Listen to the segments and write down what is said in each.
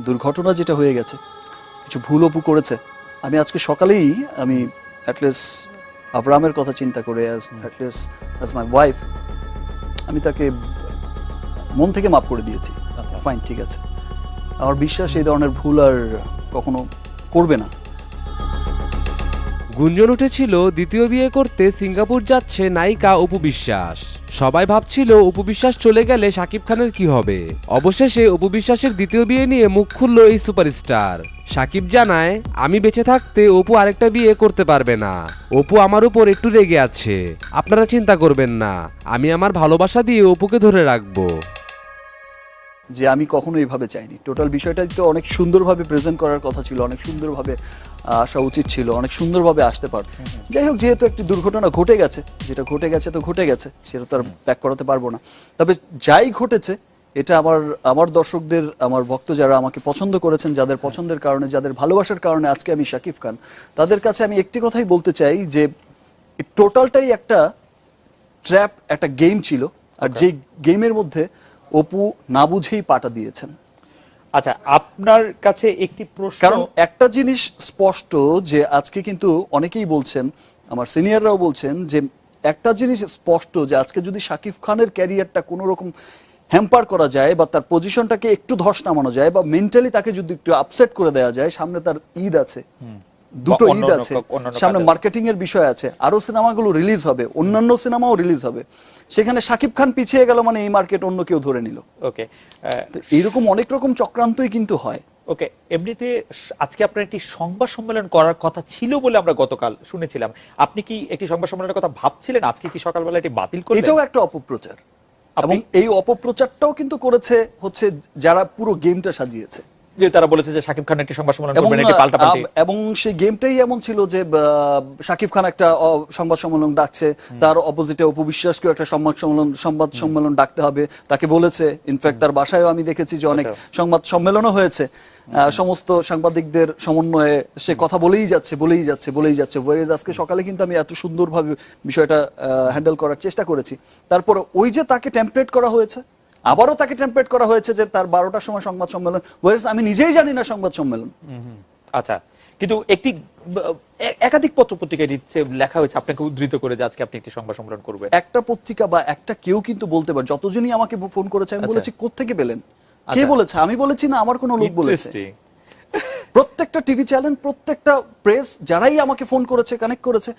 দুর্ঘটনা যেটা হয়ে গেছে কিছু ভুল অপু করেছে। আমি আজকে সকালেই আমি অ্যাটলিস্ট আবরামের কথা চিন্তা করে as at least as my wife আমি তাকে মন থেকে মাফ করে দিয়েছি। আচ্ছা। ফাইন ঠিক আছে। আমার বিশ্বাস এই ধরনের ভুল আর কখনো করবে না। গুঞ্জন উঠেছিল দ্বিতীয় বিয়ে করতে সিঙ্গাপুর যাচ্ছে নায়িকা অপু বিশ্বাস। সবাই ভাবছিল উপবিশ্বাস চলে গেলে শাকিব খানের কি হবে? অবশেষে উপবিশ্বাসের দ্বিতীয় বিয়ে নিয়ে মুখ খুলল এই সুপারস্টার। সাকিব জানায়, আমি বেঁচে থাকতে অপু আরেকটা বিয়ে করতে পারবে না। অপু আমার উপর একটু রেগে আছে। আপনারা চিন্তা করবেন না। আমি আমার ভালোবাসা দিয়ে অপুকে ধরে রাখব। যে আমি কখনো এইভাবে চাইনি। টোটাল বিষয়টা তো অনেক সুন্দরভাবে প্রেজেন্ট করার কথা ছিল অনেক সুন্দরভাবে আসা উচিত ছিল অনেক সুন্দরভাবে আসতে পারত। যাই হোক যেহেতু একটি দুর্ঘটনা ঘটে গেছে যেটা ঘটে গেছে তো ঘটে গেছে সেটা তো আর ব্যাক করাতে পারব না। তবে যাই ঘটেছে এটা আমার আমার দর্শকদের আমার ভক্ত যারা আমাকে পছন্দ করেছেন যাদের পছন্দের কারণে যাদের ভালোবাসার কারণে আজকে আমি শাকিব খান তাদের কাছে আমি একটি কথাই বলতে চাই যে টোটালটাই একটা ট্র্যাপ একটা গেম ছিল। আর যে গেমের মধ্যে অপু না বুঝেই পাটা দিয়েছেন। আচ্ছা আপনার কাছে একটি প্রশ্ন কারণ একটা জিনিস স্পষ্ট যে আজকে কিন্তু অনেকেই বলছেন আমার সিনিয়ররাও বলছেন যে একটা জিনিস স্পষ্ট যে আজকে যদি শাকিব খানের ক্যারিয়ারটা কোনো রকম হ্যাম্পার করা যায় বা তার পজিশনটাকে একটু ধস নামানো যায় বা মেন্টালি তাকে যদি একটু আপসেট করে দেওয়া যায় সামনে তার ঈদ আছে। দুটো ঈদ আছে। সামনে মার্কেটিং এর বিষয় আছে। আরও সিনেমাগুলো রিলিজ হবে। অন্যান্য সিনেমাও রিলিজ হবে। সেখানে শাকিব খান পিছিয়ে গেল মানে এই মার্কেট অন্য কেউ ধরে নিল। ওকে তো এইরকম অনেক রকম চক্রান্তই কিন্তু হয়। ওকে এমনিতে আজকে আপনার একটি সংবাদ সম্মেলন করার কথা ছিল বলে আমরা গতকাল শুনেছিলাম। আপনি কি একটি সংবাদ সম্মেলনের কথা ভাবছিলেন? আজকে কি সকালবেলা এটি বাতিল করলেন? এটাও একটা অপপ্রচার। এবং এই অপপ্রচারটাও কিন্তু করেছে হচ্ছে যারা পুরো গেমটা সাজিয়েছে। যে তারা বলেছে যে শাকিব খান একটি সংবাদ সম্মেলন করবেন একটি পাল্টাপাল্টি। এবং সেই গেমটাই এমন ছিল যে শাকিব খান একটা সংবাদ সম্মেলন ডাকছে তার অপোজিটে উপবিশ্বাসকেও একটা সংবাদ সম্মেলন সংবাদ সম্মেলন ডাকতে হবে তাকে বলেছে। ইনফ্যাক্ট তার বাসায়ও আমি দেখেছি যে অনেক। সংবাদ সম্মেলনও হয়েছে। সমস্ত সাংবাদিকদের সমন্বয়ে সে কথা বলেই যাচ্ছে বলেই যাচ্ছে বলেই যাচ্ছে। ওয়ারেজ আজকে সকালে কিন্তু আমি এত সুন্দরভাবে বিষয়টা হ্যান্ডেল করার চেষ্টা করেছি। তারপর ওই যে তাকে টেম্পলেট করা হয়েছে আবারও তাকে টেম্পলেট করা হয়েছে যে তার বারোটার সময় সংবাদ সম্মেলন। আমি নিজেই জানি না সংবাদ সম্মেলন। আচ্ছা কিন্তু একটি একাধিক পত্র পত্রিকায় দিচ্ছে লেখা হয়েছে আপনাকে উদ্ধৃত করে যে আজকে আপনি একটি সংবাদ সম্মেলন করবেন। একটা পত্রিকা বা একটা কেউ কিন্তু বলতে পারে যতজনই আমাকে ফোন করেছে আমি আচ্ছা। বলেছি কোত্থেকে পেলেন? কে আচ্ছা। বলেছে? আমি বলেছি না আমার কোনো লোক বলেছে। প্রত্যেকটা টিভি চ্যানেল প্রত্যেকটা প্রেস যারাই আমাকে ফোন করেছে কানেক্ট করেছে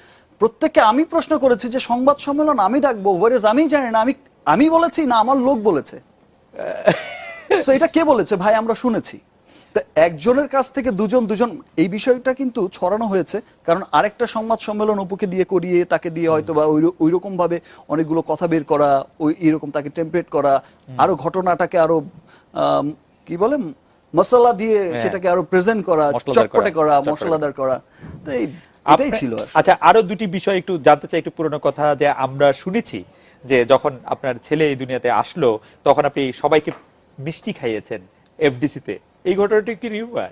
প্রত্যেককে আমি প্রশ্ন করেছি যে সংবাদ সম্মেলন আমি ডাকবো। ওয়ারেজ আমি জানি না আমি আমি বলেছি না আমার লোক বলেছে। এটা কে বলেছে? ভাই আমরা শুনেছি। তো একজনের কাছ থেকে দুজন দুজন এই বিষয়টা কিন্তু ছড়ানো হয়েছে কারণ আরেকটা সংবাদ সম্মেলন অপুকে দিয়ে করিয়ে তাকে দিয়ে হয়তো বা ওই রকম ভাবে অনেকগুলো কথা বের করা ওই এরকম তাকে টেম্পলেট করা আরও ঘটনাটাকে আরও কি বলে মশলা দিয়ে হ্যাঁ। সেটাকে আরও প্রেজেন্ট করা চটপটে করা, মশলাদার করা। তো এই এটাই ছিল আচ্ছা আরও দুটি বিষয় একটু জানতে চাই একটু পুরনো কথা যে আমরা শুনেছি যে যখন আপনার ছেলে এই দুনিয়াতে আসলো তখন আপনি সবাইকে মিষ্টি খাইয়েছেন এফডিসি তে এই ঘটনাটি কি রিউমার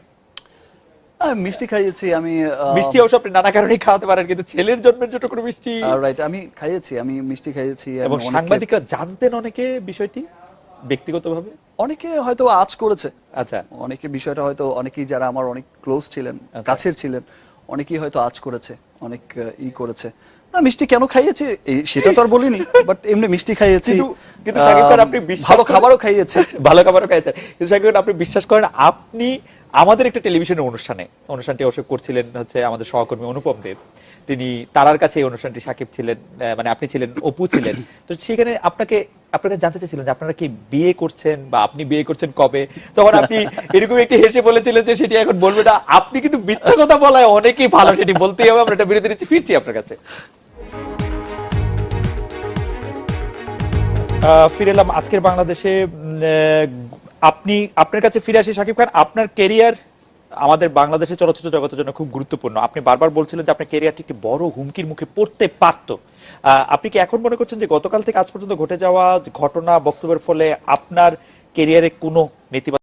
আমি মিষ্টি খাইয়েছি আমি মিষ্টি অবশ্য আপনি নানা কারণেই খাওয়াতে পারেন কিন্তু ছেলের জন্মের জন্য কোনো মিষ্টি রাইট আমি খাইয়েছি আমি মিষ্টি খাইয়েছি এবং সাংবাদিকরা জানতেন অনেকে বিষয়টি ব্যক্তিগতভাবে? অনেকে হয়তো আজ করেছে। আচ্ছা। অনেকে বিষয়টা হয়তো অনেকেই যারা আমার অনেক ক্লোজ ছিলেন আচ্ছা। কাছের ছিলেন অনেকেই হয়তো আজ করেছে। অনেক ই করেছে। না, মিষ্টি কেন খাইয়েছি? সেটা তো আর বলিনি বাট এমনি মিষ্টি খাইয়েছি। কিন্তু- শাকিব আপনি ভালো খাবারও খাইয়েছি। ভালো খাবারও খাইছেন কিন্তু খান, আপনি বিশ্বাস করেন আপনি আমাদের একটা টেলিভিশনের অনুষ্ঠানে অনুষ্ঠানটি অবশ্য করছিলেন হচ্ছে আমাদের সহকর্মী অনুপম দেব। তিনি তারার কাছে এই অনুষ্ঠানটি সাকিব ছিলেন মানে আপনি ছিলেন অপু ছিলেন। তো সেখানে আপনাকে আপনাকে জানতে চাইছিলেন যে আপনারা কি বিয়ে করছেন বা আপনি বিয়ে করছেন কবে? তখন আপনি এরকম একটি হেসে বলেছিলেন যে সেটি এখন বলবে না। আপনি কিন্তু মিথ্যা কথা বলায় অনেকেই ভালো সেটি বলতেই হবে আমরা এটা বিরতি নিচ্ছি, ফিরছি আপনার কাছে। ফিরে এলাম আজকের বাংলাদেশে। আপনি, আপনার কাছে ফিরে আসি শাকিব খান, আপনার কেরিয়ার আমাদের বাংলাদেশের চলচ্চিত্র জগতের জন্য খুব গুরুত্বপূর্ণ। আপনি বারবার বলছিলেন যে আপনার কেরিয়ারটি একটি বড় হুমকির মুখে পড়তে পারত। আপনি কি এখন মনে করছেন যে গতকাল থেকে আজ পর্যন্ত ঘটে যাওয়া ঘটনা বক্তব্যের ফলে আপনার কেরিয়ারে কোনো নেতিবাচক